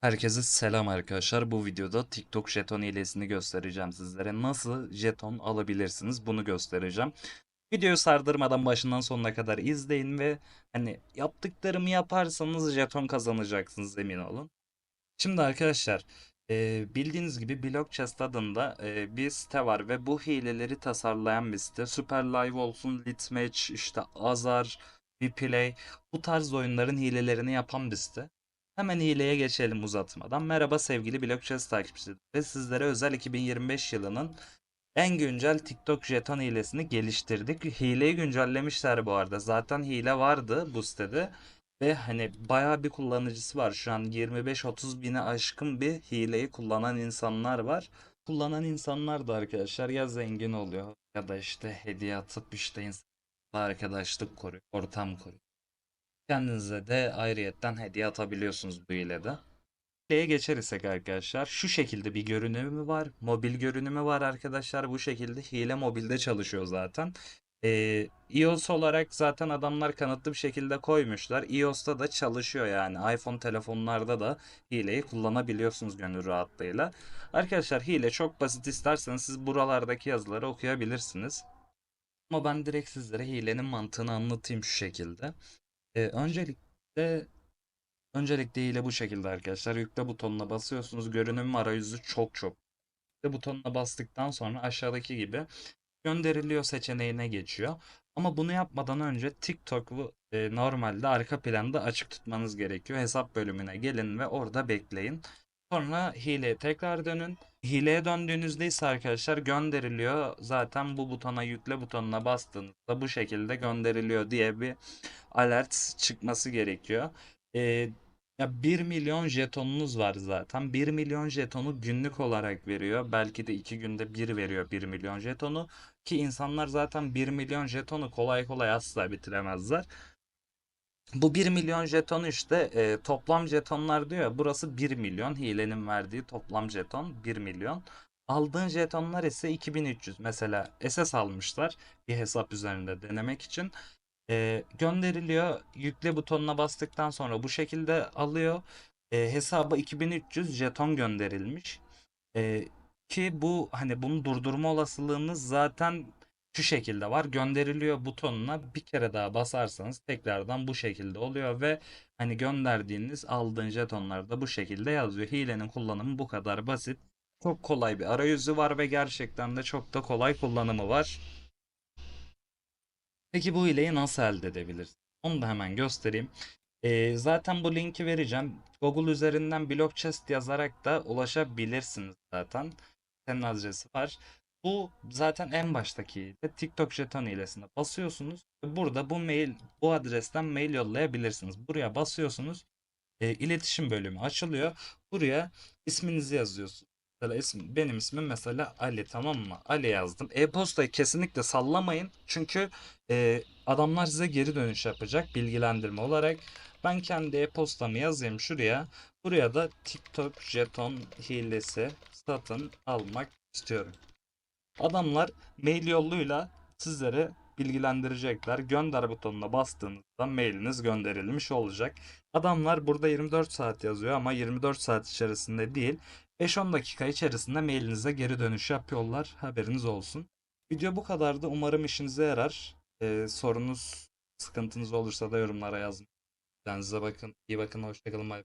Herkese selam arkadaşlar. Bu videoda TikTok jeton hilesini göstereceğim sizlere. Nasıl jeton alabilirsiniz bunu göstereceğim. Videoyu sardırmadan başından sonuna kadar izleyin ve hani yaptıklarımı yaparsanız jeton kazanacaksınız emin olun. Şimdi arkadaşlar e, bildiğiniz gibi Blockchest adında e, bir site var ve bu hileleri tasarlayan bir site. Super Live olsun, Litmatch, işte Azar, Vplay bu tarz oyunların hilelerini yapan bir site. Hemen hileye geçelim uzatmadan. Merhaba sevgili Blockchest takipçileri ve sizlere özel 2025 yılının en güncel TikTok jeton hilesini geliştirdik. Hileyi güncellemişler bu arada. Zaten hile vardı bu sitede. Ve hani bayağı bir kullanıcısı var. Şu an 25-30 bine aşkın bir hileyi kullanan insanlar var. Kullanan insanlar da arkadaşlar ya zengin oluyor ya da işte hediye atıp işte insanlarla arkadaşlık kuruyor, ortam kuruyor. Kendinize de ayrıyetten hediye atabiliyorsunuz bu hilede. Hileye geçersek arkadaşlar şu şekilde bir görünümü var. Mobil görünümü var arkadaşlar. Bu şekilde hile mobilde çalışıyor zaten. Ee, iOS olarak zaten adamlar kanıtlı bir şekilde koymuşlar. iOS'ta da çalışıyor yani. iPhone telefonlarda da hileyi kullanabiliyorsunuz gönül rahatlığıyla. Arkadaşlar hile çok basit isterseniz siz buralardaki yazıları okuyabilirsiniz. Ama ben direkt sizlere hilenin mantığını anlatayım şu şekilde. Ee, öncelikle öncelikle hile bu şekilde arkadaşlar. Yükle butonuna basıyorsunuz. Görünüm arayüzü çok çok. Yükle butonuna bastıktan sonra aşağıdaki gibi gönderiliyor seçeneğine geçiyor. Ama bunu yapmadan önce TikTok'u e, normalde arka planda açık tutmanız gerekiyor. Hesap bölümüne gelin ve orada bekleyin. Sonra hileye tekrar dönün. Hileye döndüğünüzde ise arkadaşlar gönderiliyor. Zaten bu butona yükle butonuna bastığınızda bu şekilde gönderiliyor diye bir alert çıkması gerekiyor. Ee, ya 1 milyon jetonunuz var zaten. 1 milyon jetonu günlük olarak veriyor. Belki de 2 günde bir veriyor 1 milyon jetonu. Ki insanlar zaten 1 milyon jetonu kolay kolay asla bitiremezler. Bu 1 milyon jetonu işte e, toplam jetonlar diyor. Burası 1 milyon. Hilenin verdiği toplam jeton 1 milyon. Aldığın jetonlar ise 2300. Mesela SS almışlar bir hesap üzerinde denemek için. E, gönderiliyor. Yükle butonuna bastıktan sonra bu şekilde alıyor. E, hesaba 2300 jeton gönderilmiş. E, ki bu hani bunu durdurma olasılığınız zaten şu şekilde var. Gönderiliyor butonuna bir kere daha basarsanız tekrardan bu şekilde oluyor ve hani gönderdiğiniz aldığın jetonlar da bu şekilde yazıyor. Hilenin kullanımı bu kadar basit. Çok kolay bir arayüzü var ve gerçekten de çok da kolay kullanımı var. Peki bu hileyi nasıl elde edebiliriz? Onu da hemen göstereyim. Ee, zaten bu linki vereceğim. Google üzerinden Blockchest yazarak da ulaşabilirsiniz zaten. Senin adresi var. Bu zaten en baştaki. TikTok jeton hilesine basıyorsunuz. Burada bu mail, bu adresten mail yollayabilirsiniz. Buraya basıyorsunuz. E, iletişim bölümü açılıyor. Buraya isminizi yazıyorsunuz. Mesela isim, benim ismim mesela Ali tamam mı? Ali yazdım. E-postayı kesinlikle sallamayın. Çünkü e, adamlar size geri dönüş yapacak bilgilendirme olarak. Ben kendi e-postamı yazayım şuraya. Buraya da TikTok jeton hilesi satın almak istiyorum. Adamlar mail yoluyla sizlere bilgilendirecekler. Gönder butonuna bastığınızda mailiniz gönderilmiş olacak. Adamlar burada 24 saat yazıyor ama 24 saat içerisinde değil 5-10 dakika içerisinde mailinize geri dönüş yapıyorlar. Haberiniz olsun. Video bu kadardı. Umarım işinize yarar. Ee, sorunuz, sıkıntınız olursa da yorumlara yazın. Kendinize bakın. İyi bakın. Hoşçakalın.